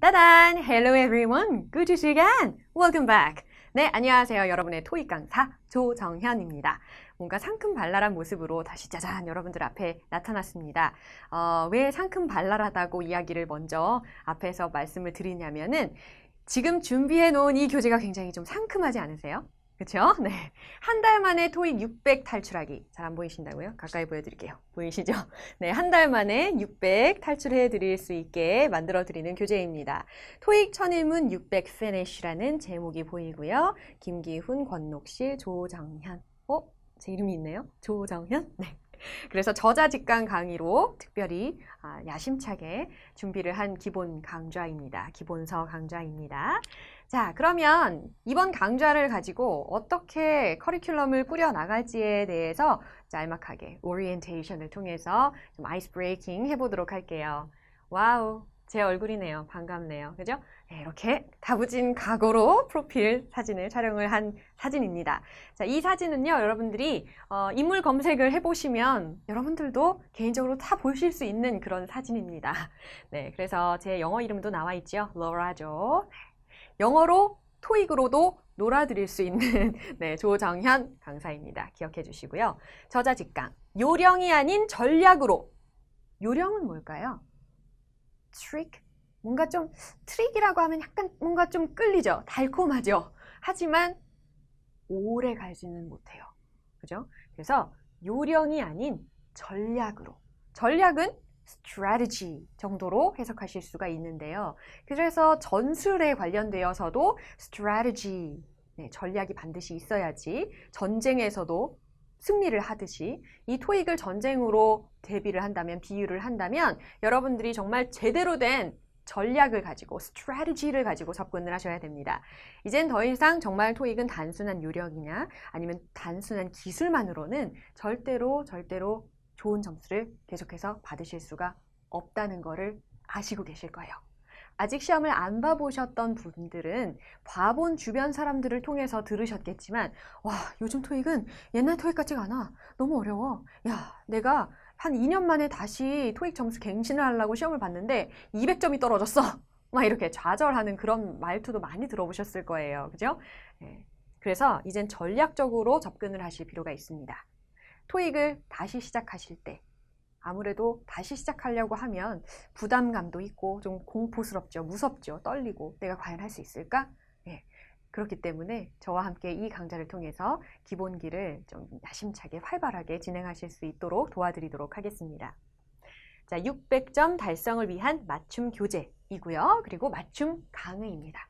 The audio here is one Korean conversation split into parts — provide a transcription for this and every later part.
따단! Hello everyone! Good again! Welcome back! 네, 안녕하세요. 여러분의 토익 강사 조정현입니다. 뭔가 상큼 발랄한 모습으로 다시 짜잔 여러분들 앞에 나타났습니다. 어, 왜 상큼 발랄하다고 이야기를 먼저 앞에서 말씀을 드리냐면은 지금 준비해 놓은 이 교재가 굉장히 좀 상큼하지 않으세요? 그렇죠? 네. 한 달 만에 토익 600 탈출하기. 잘 안 보이신다고요? 가까이 보여드릴게요. 보이시죠? 네, 한 달 만에 600 탈출해 드릴 수 있게 만들어 드리는 교재입니다. 토익 천일문 600 finish라는 제목이 보이고요. 김기훈, 권록실, 조정현. 어? 제 이름이 있네요. 조정현? 네. 그래서 저자 직강 강의로 특별히 아, 야심차게 준비를 한 기본 강좌입니다. 기본서 강좌입니다. 자, 그러면 이번 강좌를 가지고 어떻게 커리큘럼을 꾸려 나갈지에 대해서 짤막하게 오리엔테이션을 통해서 좀 아이스 브레이킹 해보도록 할게요. 와우, 제 얼굴이네요. 반갑네요. 그죠? 네, 이렇게 다부진 각오로 프로필 사진을 촬영을 한 사진입니다. 자, 이 사진은요, 여러분들이 어, 인물 검색을 해보시면 여러분들도 개인적으로 다 보실 수 있는 그런 사진입니다. 네, 그래서 제 영어 이름도 나와 있죠. 로라죠. 네. 영어로 토익으로도 놀아드릴 수 있는 네, 조정현 강사입니다. 기억해 주시고요. 저자 직강 요령이 아닌 전략으로 요령은 뭘까요? 트릭 뭔가 좀 트릭이라고 하면 약간 뭔가 좀 끌리죠. 달콤하죠. 하지만 오래 가지는 못해요. 그죠? 그래서 요령이 아닌 전략으로 전략은 strategy 정도로 해석하실 수가 있는데요. 그래서 전술에 관련되어서도 strategy, 네, 전략이 반드시 있어야지 전쟁에서도 승리를 하듯이 이 토익을 전쟁으로 대비를 한다면 비유를 한다면 여러분들이 정말 제대로 된 전략을 가지고 스트래티지를 가지고 접근을 하셔야 됩니다. 이젠 더 이상 정말 토익은 단순한 요령이냐 아니면 단순한 기술만으로는 절대로 절대로 좋은 점수를 계속해서 받으실 수가 없다는 것을 아시고 계실 거예요. 아직 시험을 안 봐보셨던 분들은 봐본 주변 사람들을 통해서 들으셨겠지만 와 요즘 토익은 옛날 토익 같지가 않아 너무 어려워 야 내가 한 2년 만에 다시 토익 점수 갱신을 하려고 시험을 봤는데 200점이 떨어졌어 막 이렇게 좌절하는 그런 말투도 많이 들어보셨을 거예요 그죠? 네. 그래서 이젠 전략적으로 접근을 하실 필요가 있습니다 토익을 다시 시작하실 때 아무래도 다시 시작하려고 하면 부담감도 있고 좀 공포스럽죠. 무섭죠. 떨리고 내가 과연 할 수 있을까? 예. 그렇기 때문에 저와 함께 이 강좌를 통해서 기본기를 좀 야심차게 활발하게 진행하실 수 있도록 도와드리도록 하겠습니다. 자, 600점 달성을 위한 맞춤 교재이고요. 그리고 맞춤 강의입니다.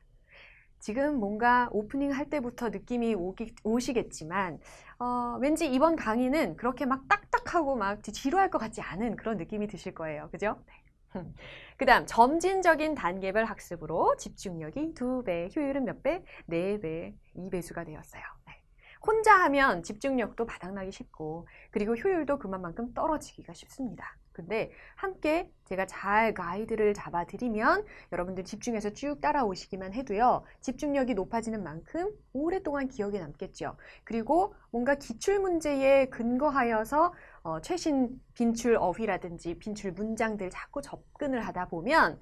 지금 뭔가 오프닝 할 때부터 느낌이 오기, 오시겠지만 어, 왠지 이번 강의는 그렇게 막 딱딱하고 막 지루할 것 같지 않은 그런 느낌이 드실 거예요. 그죠? 네. 그 다음 점진적인 단계별 학습으로 집중력이 두배 효율은 몇 배? 네배이배수가 되었어요. 네. 혼자 하면 집중력도 바닥나기 쉽고 그리고 효율도 그만큼 떨어지기가 쉽습니다. 근데 함께 제가 잘 가이드를 잡아드리면 여러분들 집중해서 쭉 따라오시기만 해도요. 집중력이 높아지는 만큼 오랫동안 기억에 남겠죠. 그리고 뭔가 기출문제에 근거하여서 어, 최신 빈출 어휘라든지 빈출 문장들 자꾸 접근을 하다 보면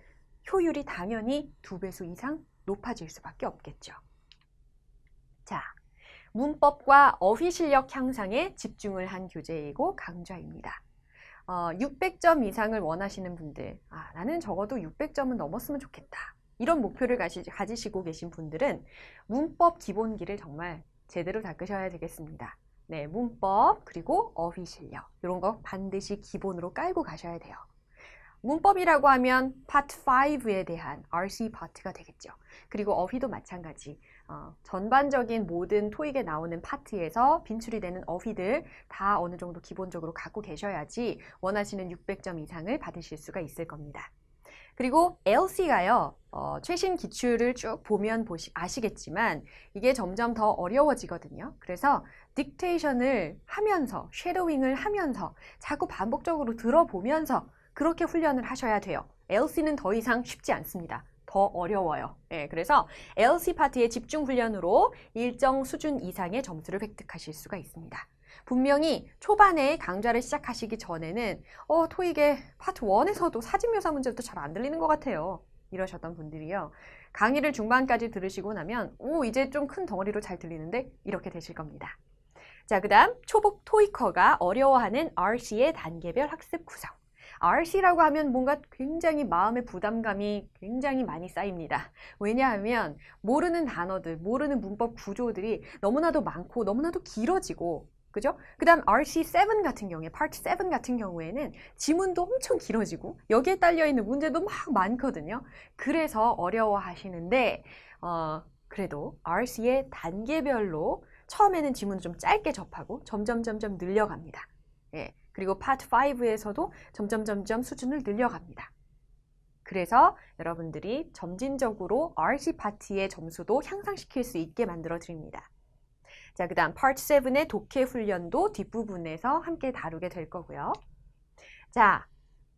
효율이 당연히 두 배수 이상 높아질 수밖에 없겠죠. 자, 문법과 어휘 실력 향상에 집중을 한 교재이고 강좌입니다. 어, 600점 이상을 원하시는 분들, 아, 나는 적어도 600점은 넘었으면 좋겠다. 이런 목표를 가시, 가지시고 계신 분들은 문법 기본기를 정말 제대로 닦으셔야 되겠습니다. 네, 문법, 그리고 어휘 실력. 이런 거 반드시 기본으로 깔고 가셔야 돼요. 문법이라고 하면 파트 5에 대한 RC 파트가 되겠죠. 그리고 어휘도 마찬가지. 어, 전반적인 모든 토익에 나오는 파트에서 빈출이 되는 어휘들 다 어느 정도 기본적으로 갖고 계셔야지 원하시는 600점 이상을 받으실 수가 있을 겁니다. 그리고 LC가요, 어, 최신 기출을 쭉 보면 보시, 아시겠지만 이게 점점 더 어려워지거든요. 그래서 딕테이션을 하면서, 쉐도잉을 하면서 자꾸 반복적으로 들어보면서 그렇게 훈련을 하셔야 돼요. LC는 더 이상 쉽지 않습니다. 더 어려워요. 예, 그래서 LC 파트의 집중 훈련으로 일정 수준 이상의 점수를 획득하실 수가 있습니다. 분명히 초반에 강좌를 시작하시기 전에는 어, 토익의 파트 1에서도 사진묘사 문제부터 잘안 들리는 것 같아요. 이러셨던 분들이요. 강의를 중반까지 들으시고 나면 오 이제 좀 큰 덩어리로 잘 들리는데 이렇게 되실 겁니다. 자, 그 다음 초복 토이커가 어려워하는 RC의 단계별 학습 구성. RC라고 하면 뭔가 굉장히 마음의 부담감이 굉장히 많이 쌓입니다. 왜냐하면 모르는 단어들, 모르는 문법 구조들이 너무나도 많고 너무나도 길어지고 그죠? 그 다음 RC7 같은 경우에, Part 7 같은 경우에는 지문도 엄청 길어지고 여기에 딸려있는 문제도 막 많거든요. 그래서 어려워하시는데 어, 그래도 RC의 단계별로 처음에는 지문을 좀 짧게 접하고 점점 점점 늘려갑니다. 예. 그리고 파트 5에서도 점점 점점 수준을 늘려갑니다. 그래서 여러분들이 점진적으로 RC 파트의 점수도 향상시킬 수 있게 만들어 드립니다. 자, 그 다음 파트 7의 독해 훈련도 뒷부분에서 함께 다루게 될 거고요. 자,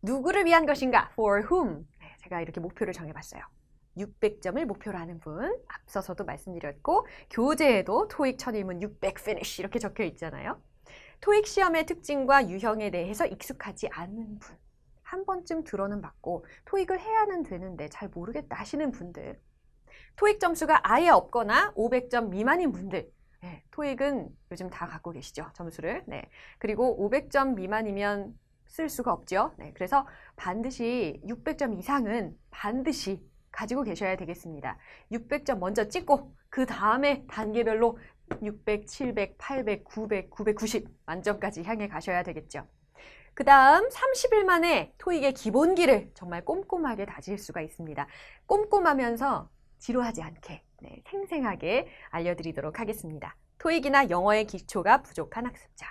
누구를 위한 것인가? For whom? 네, 제가 이렇게 목표를 정해봤어요. 600점을 목표로 하는 분, 앞서서도 말씀드렸고, 교재에도 토익 천일문 600 finish 이렇게 적혀 있잖아요. 토익 시험의 특징과 유형에 대해서 익숙하지 않은 분, 한 번쯤 들어는 봤고, 토익을 해야는 되는데 잘 모르겠다 하시는 분들, 토익 점수가 아예 없거나 500점 미만인 분들, 네, 토익은 요즘 다 갖고 계시죠, 점수를. 네. 그리고 500점 미만이면 쓸 수가 없죠. 네. 그래서 반드시 600점 이상은 반드시 가지고 계셔야 되겠습니다. 600점 먼저 찍고 그 다음에 단계별로 600, 700, 800, 900, 990 만점까지 향해 가셔야 되겠죠. 그 다음 30일 만에 토익의 기본기를 정말 꼼꼼하게 다질 수가 있습니다. 꼼꼼하면서 지루하지 않게 네, 생생하게 알려드리도록 하겠습니다. 토익이나 영어의 기초가 부족한 학습자.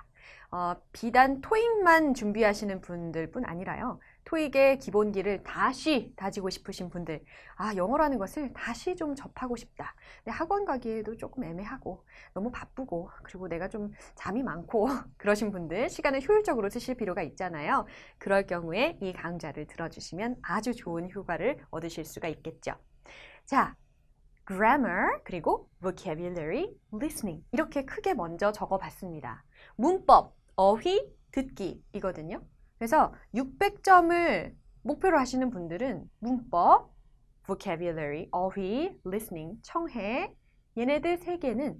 어, 비단 토익만 준비하시는 분들뿐 아니라요. 토익의 기본기를 다시 다지고 싶으신 분들, 아, 영어라는 것을 다시 좀 접하고 싶다. 근데 학원 가기에도 조금 애매하고, 너무 바쁘고, 그리고 내가 좀 잠이 많고, 그러신 분들, 시간을 효율적으로 쓰실 필요가 있잖아요. 그럴 경우에 이 강좌를 들어주시면 아주 좋은 효과를 얻으실 수가 있겠죠. 자, grammar, 그리고 vocabulary, listening. 이렇게 크게 먼저 적어봤습니다. 문법, 어휘, 듣기, 이거든요. 그래서 600점을 목표로 하시는 분들은 문법, vocabulary, 어휘, listening, 청해, 얘네들 세 개는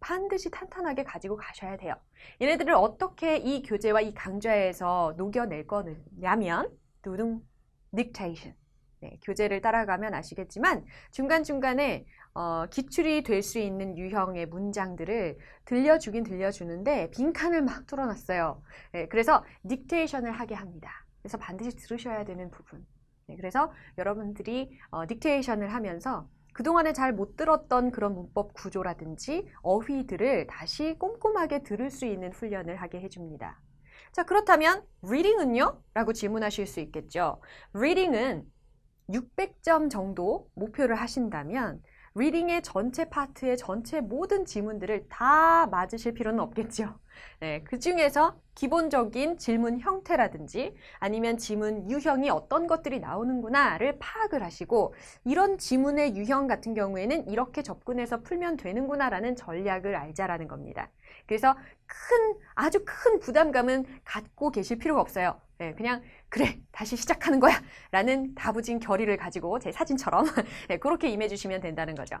반드시 탄탄하게 가지고 가셔야 돼요. 얘네들을 어떻게 이 교재와 이 강좌에서 녹여낼 거냐면, 두둥, dictation. 네, 교재를 따라가면 아시겠지만 중간중간에 어, 기출이 될 수 있는 유형의 문장들을 들려주긴 들려주는데 빈칸을 막 뚫어놨어요. 네, 그래서 딕테이션을 하게 합니다. 그래서 반드시 들으셔야 되는 부분. 네, 그래서 여러분들이 어, 딕테이션을 하면서 그동안에 잘 못 들었던 그런 문법 구조라든지 어휘들을 다시 꼼꼼하게 들을 수 있는 훈련을 하게 해줍니다. 자, 그렇다면 reading은요? 라고 질문하실 수 있겠죠. reading은 600점 정도 목표를 하신다면 리딩의 전체 파트의 전체 모든 지문들을 다 맞으실 필요는 없겠죠. 네, 그 중에서 기본적인 질문 형태라든지 아니면 지문 유형이 어떤 것들이 나오는구나를 파악을 하시고 이런 지문의 유형 같은 경우에는 이렇게 접근해서 풀면 되는구나라는 전략을 알자라는 겁니다. 그래서 큰, 아주 큰 부담감은 갖고 계실 필요가 없어요. 네, 그냥 그래 다시 시작하는 거야 라는 다부진 결의를 가지고 제 사진처럼 네, 그렇게 임해주시면 된다는 거죠.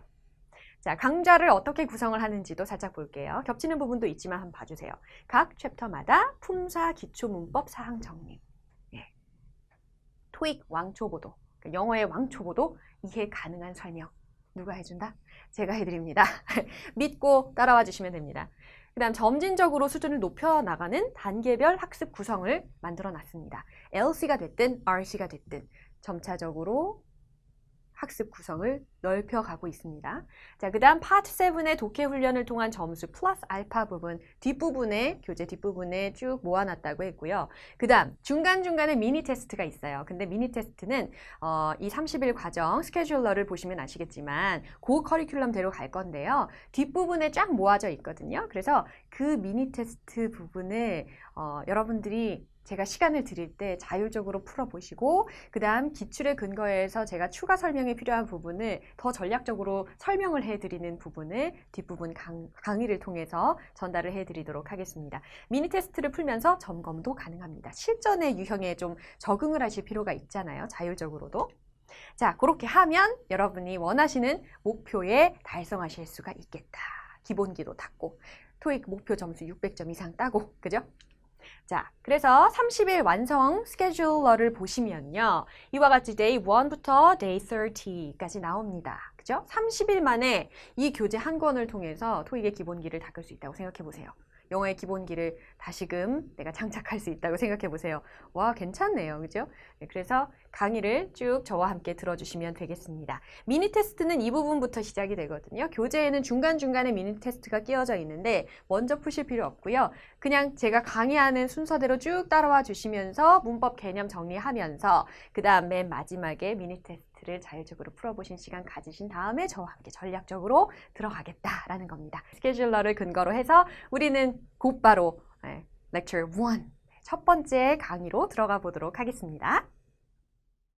자, 강좌를 어떻게 구성을 하는지도 살짝 볼게요. 겹치는 부분도 있지만 한번 봐주세요. 각 챕터마다 품사 기초 문법 사항 정리. 예. 토익 왕초보도, 그러니까 영어의 왕초보도 이해 가능한 설명. 누가 해준다? 제가 해드립니다. 믿고 따라와 주시면 됩니다. 그 다음 점진적으로 수준을 높여 나가는 단계별 학습 구성을 만들어 놨습니다. LC가 됐든 RC가 됐든 점차적으로 학습 구성을 넓혀가고 있습니다. 자, 그 다음 파트 7의 독해 훈련을 통한 점수 플러스 알파 부분 뒷부분에 교재 뒷부분에 쭉 모아놨다고 했고요. 그 다음 중간중간에 미니 테스트가 있어요. 근데 미니 테스트는 어, 이 30일 과정 스케줄러를 보시면 아시겠지만 고 커리큘럼대로 갈 건데요. 뒷부분에 쫙 모아져 있거든요. 그래서 그 미니 테스트 부분을 어, 여러분들이 제가 시간을 드릴 때 자율적으로 풀어보시고 그 다음 기출에 근거해서 제가 추가 설명이 필요한 부분을 더 전략적으로 설명을 해드리는 부분을 뒷부분 강, 강의를 통해서 전달을 해드리도록 하겠습니다. 미니 테스트를 풀면서 점검도 가능합니다. 실전의 유형에 좀 적응을 하실 필요가 있잖아요. 자율적으로도. 자, 그렇게 하면 여러분이 원하시는 목표에 달성하실 수가 있겠다. 기본기도 닦고, 토익 목표 점수 600점 이상 따고, 그죠? 자, 그래서 30일 완성 스케줄러를 보시면요. 이와 같이 day 1부터 day 30까지 나옵니다. 그죠? 30일 만에 이 교재 한 권을 통해서 토익의 기본기를 닦을 수 있다고 생각해 보세요. 영어의 기본기를 다시금 내가 장착할 수 있다고 생각해 보세요. 와, 괜찮네요. 그죠? 네, 그래서 강의를 쭉 저와 함께 들어주시면 되겠습니다. 미니 테스트는 이 부분부터 시작이 되거든요. 교재에는 중간중간에 미니 테스트가 끼워져 있는데 먼저 푸실 필요 없고요. 그냥 제가 강의하는 순서대로 쭉 따라와 주시면서 문법 개념 정리하면서 그 다음 맨 마지막에 미니 테스트 를 자율적으로 풀어보신 시간 가지신 다음에 저와 함께 전략적으로 들어가겠다라는 겁니다. 스케줄러를 근거로 해서 우리는 곧바로 네, lecture 1, 첫 번째 강의로 들어가 보도록 하겠습니다.